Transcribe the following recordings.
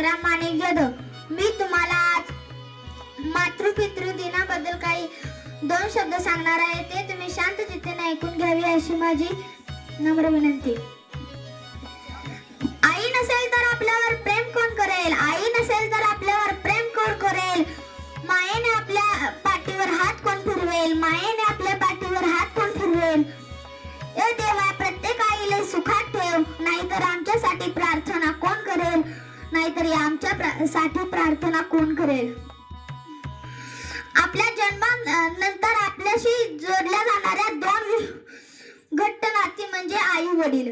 माझे संग्राम माणिक जाधव मी तुम्हाला आज मातृपितृ दिनाबद्दल काही दोन शब्द सांगणार आहे. ते तुम्ही शांत चित्तेने ऐकून घ्यावी अशी माझी नम्र विनंती. आई नसेल तर आपल्यावर प्रेम कोण करेल? आई नसेल तर आपल्यावर प्रेम कोण करेल? मायेने आपल्या पाठीवर हात कोण फिरवेल? मायेने नाहीतर आमच्या प्रा- साठी प्रार्थना कोण करेल? आपल्या जन्मानंतर आपल्याशी जोडल्या जाणाऱ्या दोन घट्ट नाती म्हणजे आई वडील.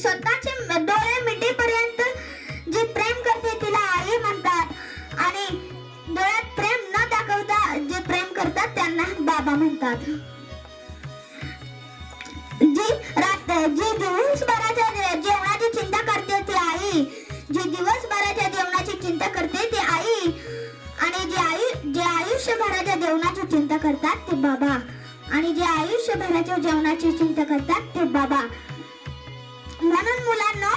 स्वतःचे डोळे मिटेपर्यंत जी प्रेम करते तिला आई म्हणतात आणि डोळ्यात प्रेम न दाखवता जे प्रेम करतात त्यांना बाबा म्हणतात. जी रात जी दिवसभराच्या जे- जेवणाची चिंता करते ती आई जी दिवस आयुष्यभराच्या जेवणाची चिंता करतात ते बाबा. आणि जे आयुष्यभराच्या जेवणाची चिंता करतात ते बाबा. म्हणून मुलांना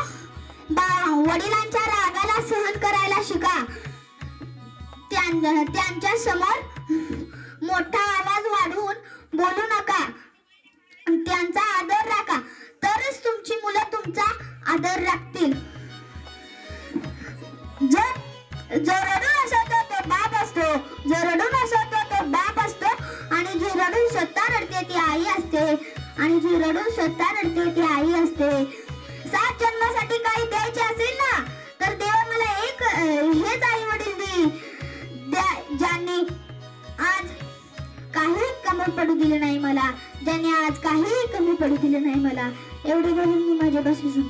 वडिलांच्या रागाला सहन करायला शिका. त्यांच्यासमोर मोठा आवाज वाढवून बोलू नका. त्यांचा आदर राखा. तरच तुमची मुलं तुमचा आदर राखतील. जर जर असते. आणि जी रडून स्वतः रडते ती आई असते. सात जन्मासाठी काही द्यायचे असेल ना तर देवा मला एक हेच आई वडील दे ज्यांनी आज काही कमी पडू दिले नाही मला ज्यांनी आज काही कमी पडू दिले नाही मला. एवढे बोलून मी माझ्या बसून